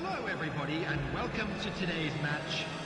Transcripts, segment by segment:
Hello, everybody, and welcome to today's match.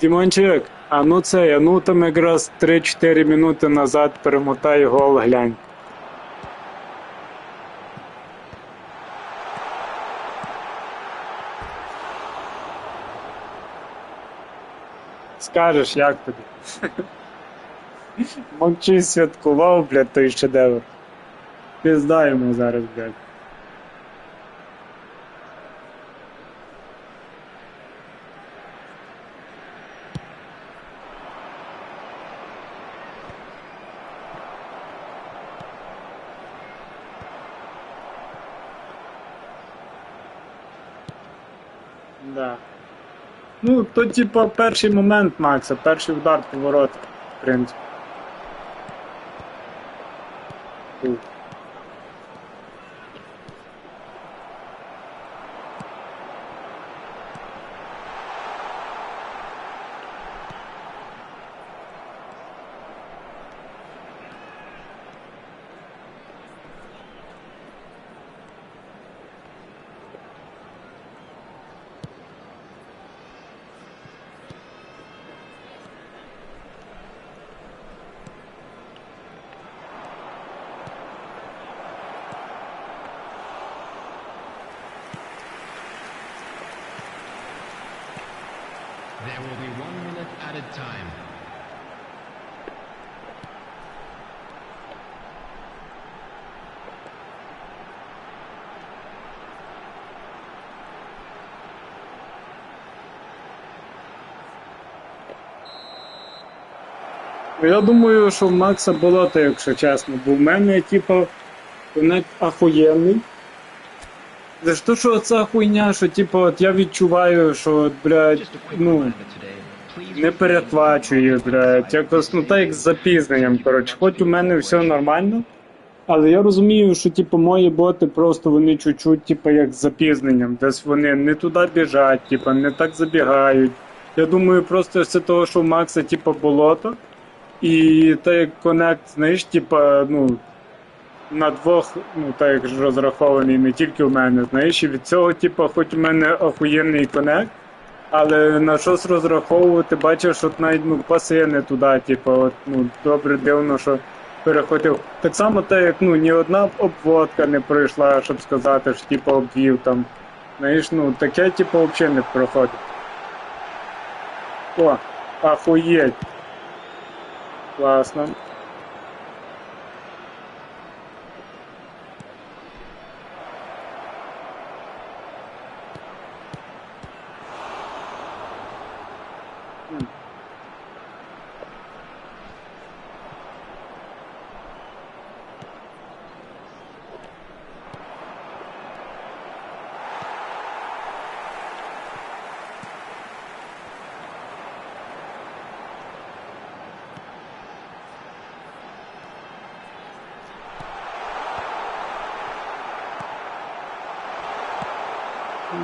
Дімончик, а ну це, а ну там якраз 3-4 минути назад перемотай гол глянь. Скажеш, як тобі? Мовчи святкував, блядь, той шедевр. Пізда йому зараз, блядь. Да. Ну, то типа перший момент Макса, перший удар по воротах, в принципі. There will be one minute added time. Я думаю, що в Макса болото, якщо чесно, бо в мене, типа, конект ахуєнний. За що, ця хуйня, що типа, от я відчуваю, що, блядь, ну, не перехвачує, блядь, якось, ну так як з запізненням, коротше. Хоч у мене все нормально, але я розумію, що типу мої боти просто вони чуть-чуть, типу, як з запізненням. Десь вони не туди біжать, типу, не так забігають. Я думаю, просто з того, що у Макса, типу, болото. І так як конект, знаєш, типа, ну, на двох, ну так як ж розрахований не тільки у мене, знаєш, і від цього, типа, хоч у мене охуєнний конект, але на щось розраховувати, бачиш, от навіть ну, паси не туди, типу, от, ну, добре дивно, що переходив. Так само те, як ну, ні одна обводка не пройшла, щоб сказати, що типу обвів там. Знаєш, ну таке, типу, взагалі не проходить. О, ахуєть. Класно.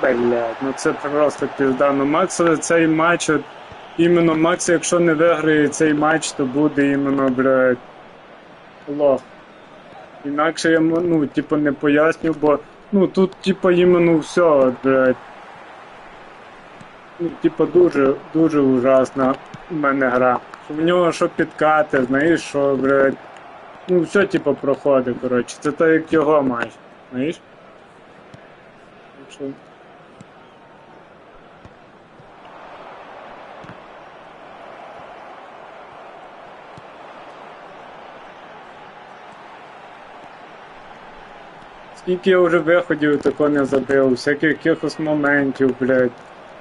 Блядь, ну це просто пізда. Ну Макс цей матч, іменно Макс, якщо не виграє цей матч, то буде іменно, блядь, лох. Інакше я ну, типу, не поясню, бо ну тут, типу, іменно все, блядь. Ну, типу, дуже, дуже ужасна в мене гра. В нього що підкати, знаєш, що, блядь. Ну, все, типу, проходить, коротше. Це так як його матч, знаєш? Скільки я вже виходів тако не забив, всяких якихось моментів, блядь.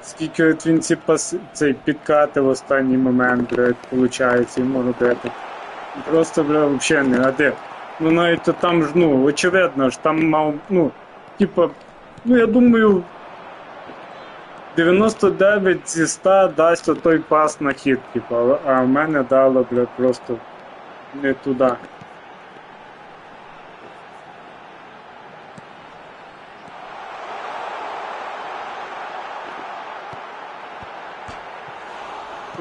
Скільки от він ці пас... цей підкати в останній момент, блядь, виходить йому робити. Просто, бля, взагалі не, а? Ну навіть то там ж, ну, очевидно ж, там мав, ну, типа, ну я думаю, 99 зі 100 дасть отой пас на хід, типу, а- а в мене дало, блядь, просто не туди.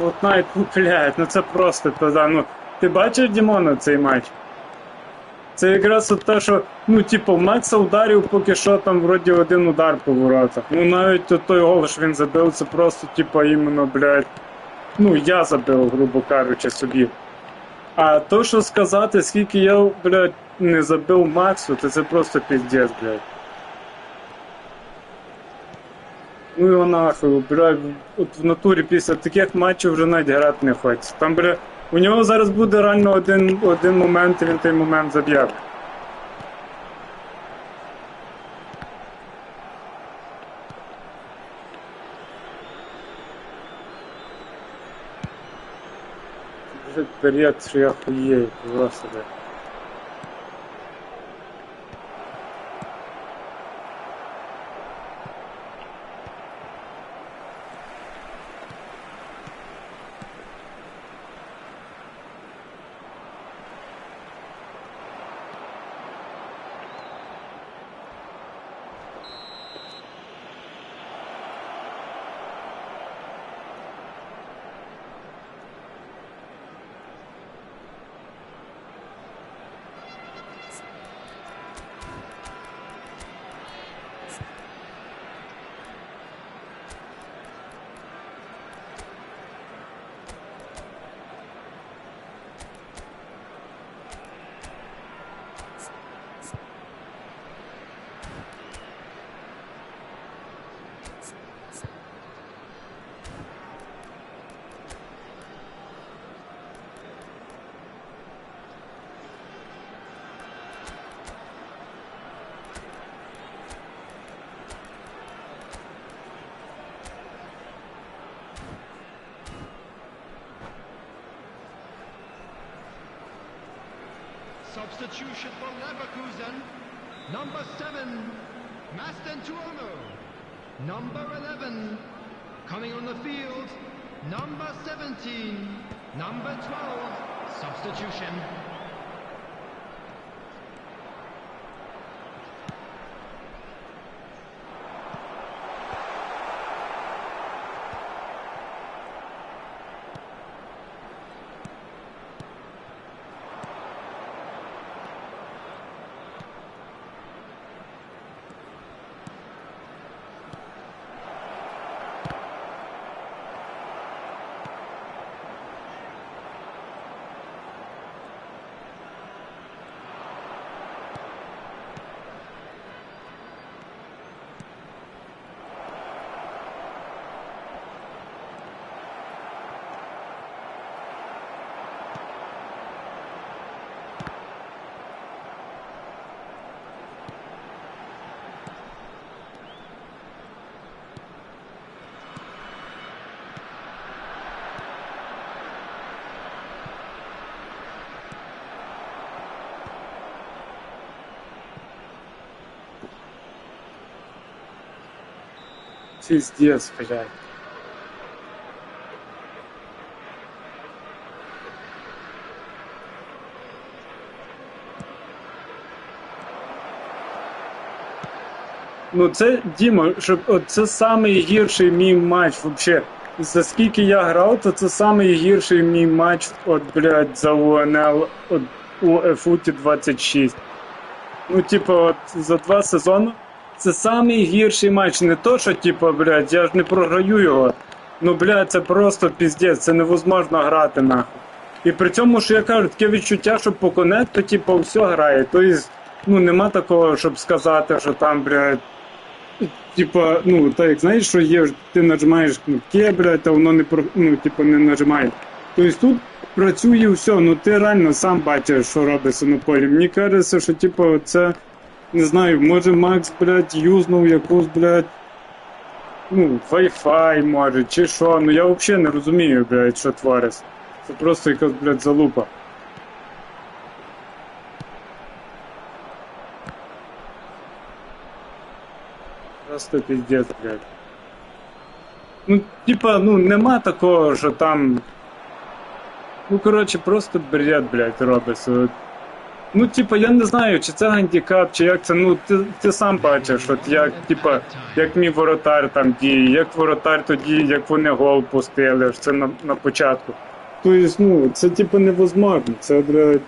От навіть, ну, блядь, ну це просто туди. Ну, ти бачиш Дімона цей матч? Це якраз от те, що, ну, типу, Макса ударів поки що там вроді один удар по воротах. Ну навіть от той гол, що він забив, це просто, типу, іменно, блядь, ну, я забив, грубо кажучи, собі. А то, що сказати, скільки я, блядь, не забив Максу, то це просто піздець, блядь. Ну його нахуй, блядь, от в натурі після таких матчів вже навіть грати не хочеться. Там, бля, у нього зараз буде реально один, один момент, і він той момент заб'є. Період, що я хуєю, просто, Substitution for Leverkusen. Number 7, Masten Tuono. Number 11, coming on the field. Number 17, number 12, substitution. Пиздец, блядь. Ну це Діма, щоб це самий гірший мій матч вообще. За скільки я грав, то це самий гірший мій матч, от, блядь, за УНЛ от, у Ефуті 26. Ну, типу, от за два сезони це самий гірший матч. Не то, що, типу, блядь, я ж не програю його. Ну, блядь, це просто піздець, це невозможно грати нахуй. І при цьому, що я кажу, таке відчуття, що по конекту, типу, все грає. Тобто, ну, нема такого, щоб сказати, що там, блядь, Типа, ну, так як знаєш, що є, ти нажимаєш кнопки, блядь, а воно не ну, типа, не нажимає. Тобто тут працює все, ну ти реально сам бачиш, що робиться на полі. Мені кажеться, що типа це, не знаю, може Макс, блядь, юзнув якусь, блядь, ну, Wi-Fi, може, чи що. Ну я взагалі не розумію, блядь, що твориться. Це просто якась, блядь, залупа. Просто пиздец, блядь. Ну, типа, ну нема такого, що там. Ну, коротше, просто бред, блядь, робиться. Ну, типа, я не знаю, чи це гандікап, чи як це. Ну, ти, ти сам бачиш, от як, типа, як мій воротар там діє, як воротар тоді, як вони гол пустили, це на, на початку. Тобто, ну, це типа невозможно, це, блядь,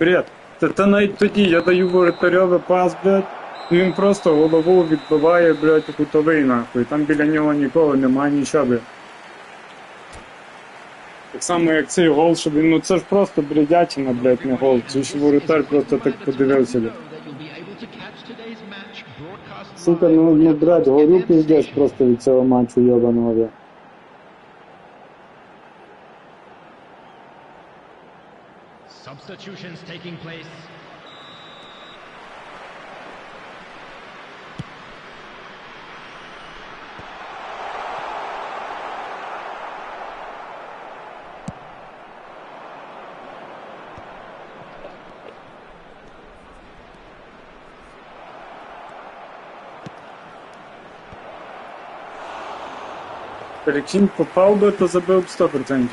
бред. Та, та навіть тоді я даю воротарьовий пас, блядь, він просто голову відбиває, блядь, кутовий нахуй. Там біля нього нікого немає нічого, блядь. Так само, як цей гол, щоб він, ну це ж просто бредятіна, блядь, не гол. Це ж воротар просто так подивився, блядь. Сука, ну, ну блядь, горю піздець просто від цього матчу йобаного. Substitutions taking place. Перекинь попав би, то забив б 100%.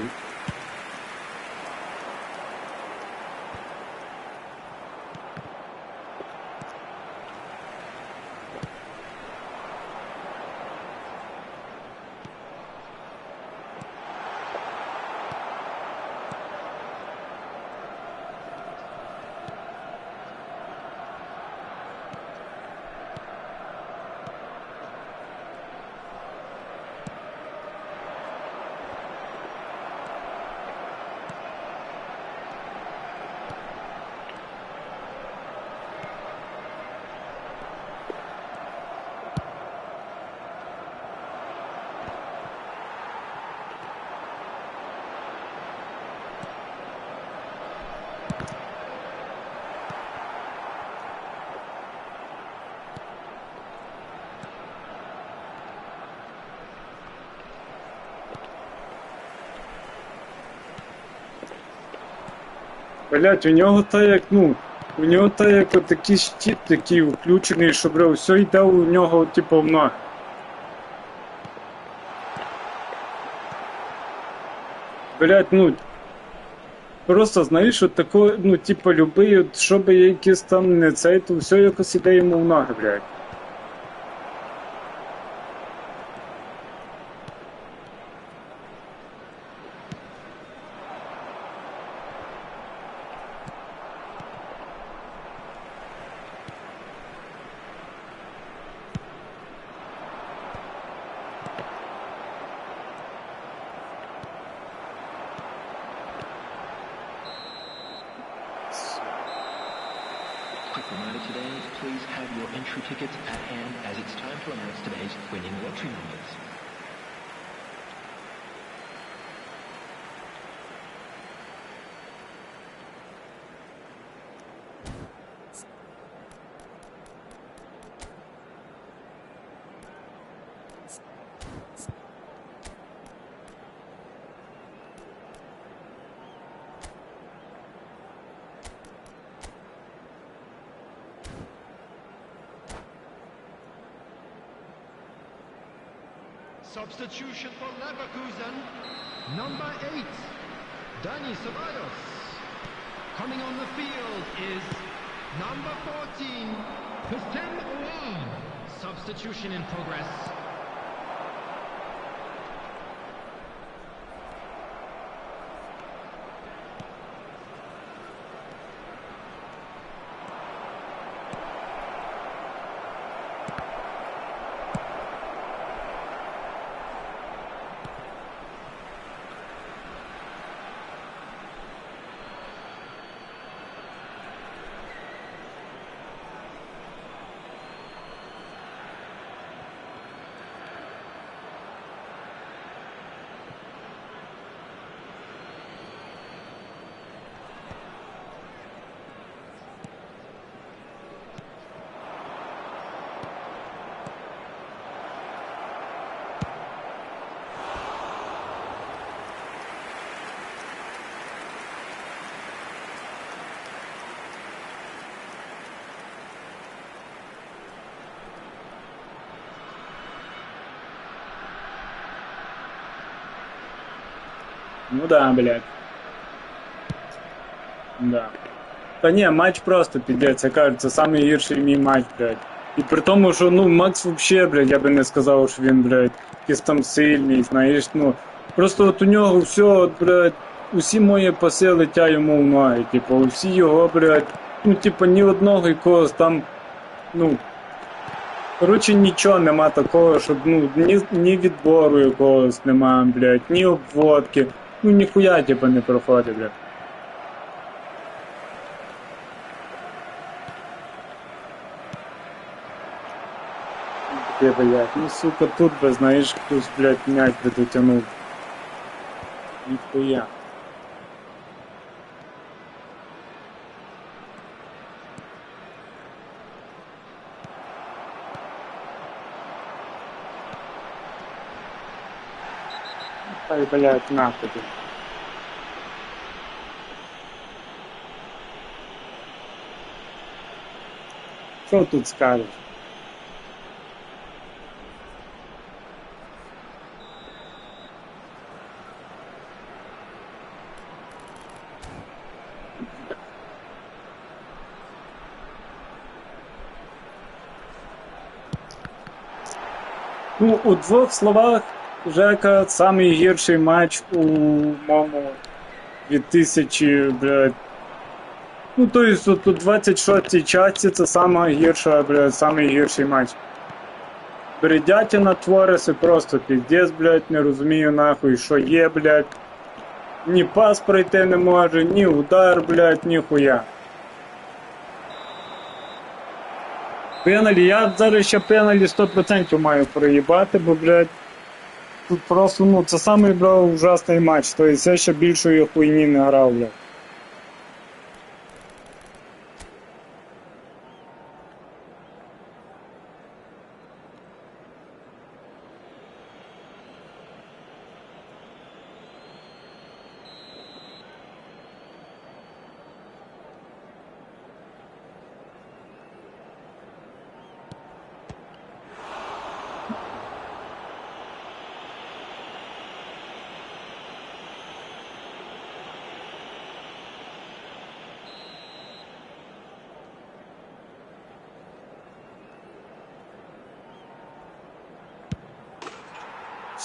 Блять, у нього та як, ну, у нього та як такий щит такий включений, що бля, все йде у нього, типу, в ноги. Блять, ну. Просто знаєш, от тако, ну, типу, любий, от, щоб якийсь там не цей, то все якось іде йому в ноги, блядь. Substitution for Leverkusen. Number eight, Dani Ceballos. Coming on the field is number 14, Hussein Ouar. Substitution in progress. Ну да, блядь. Да. Та ні, матч просто підеться, я кажу, це самий гірший мій матч, блядь. І при тому, що ну Макс вообще, блядь, я би не сказав, що він, блядь, якийсь там сильний, знаєш, ну. Просто от у нього все, от, блядь, усі мої паси летять йому в ноги, типу, усі його, блядь, ну, типу, ні одного якогось там, ну. Коротше, нічого нема такого, щоб ну ні, ні відбору якогось нема, блядь, ні обводки. Ну ніхуя типа не проходить, блядь. Де, блядь, ну сука, тут би, знаєш, хтось, блядь, м'яч би дотягнув. Ніхуя. Ай, блядь, нахуй. Що тут скажеш? Ну, у двох словах, Жека, самий гірший матч у моєму 2000, блядь. Ну, то есть, у 26-й часті це сама гірша, блядь, самий гірший матч. Бредятина твориться просто піздець, блядь, не розумію нахуй, що є, блядь. Ні пас пройти не може, ні удар, блядь, ні хуя. Пеналі, я зараз ще пеналі 100% маю проїбати, бо, блядь, тут просто, ну, це самий, блядь, ужасний матч, то есть я ще більшої хуйні не грав, блядь.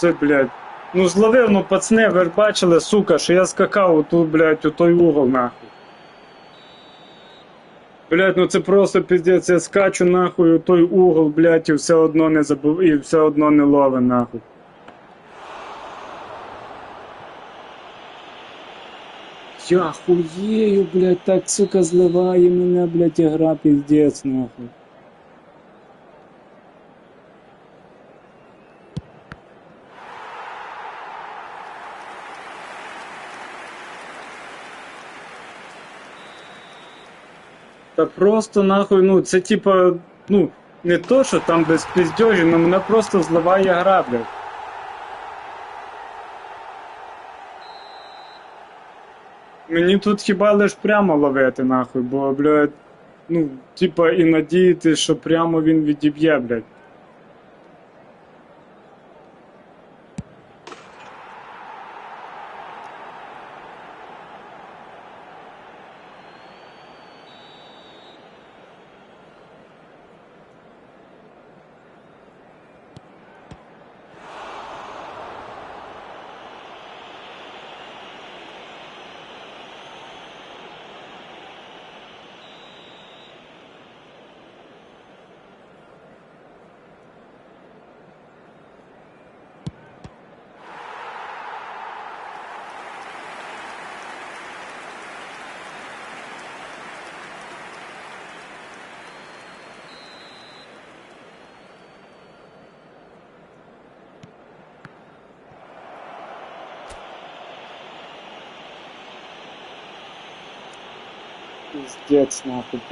Все, блядь. Ну зловив, ну пацани, ви бачили, сука, що я скакав оту, блядь, у той угол нахуй. Блядь, ну це просто піздець, я скачу нахуй у той угол, блядь, і все одно не забув, і все одно не лове нахуй. Я хуєю, блядь, так, сука, зливає мене, блядь, ігра піздець, нахуй. Та просто нахуй, ну це типа, ну, не то, що там без піздьожі, ну мене просто зливає гра, блядь. Мені тут хіба лиш прямо ловити, нахуй, бо, блядь, ну, типа, і надіяти, що прямо він відіб'є, блядь. Пиздец, нахуй.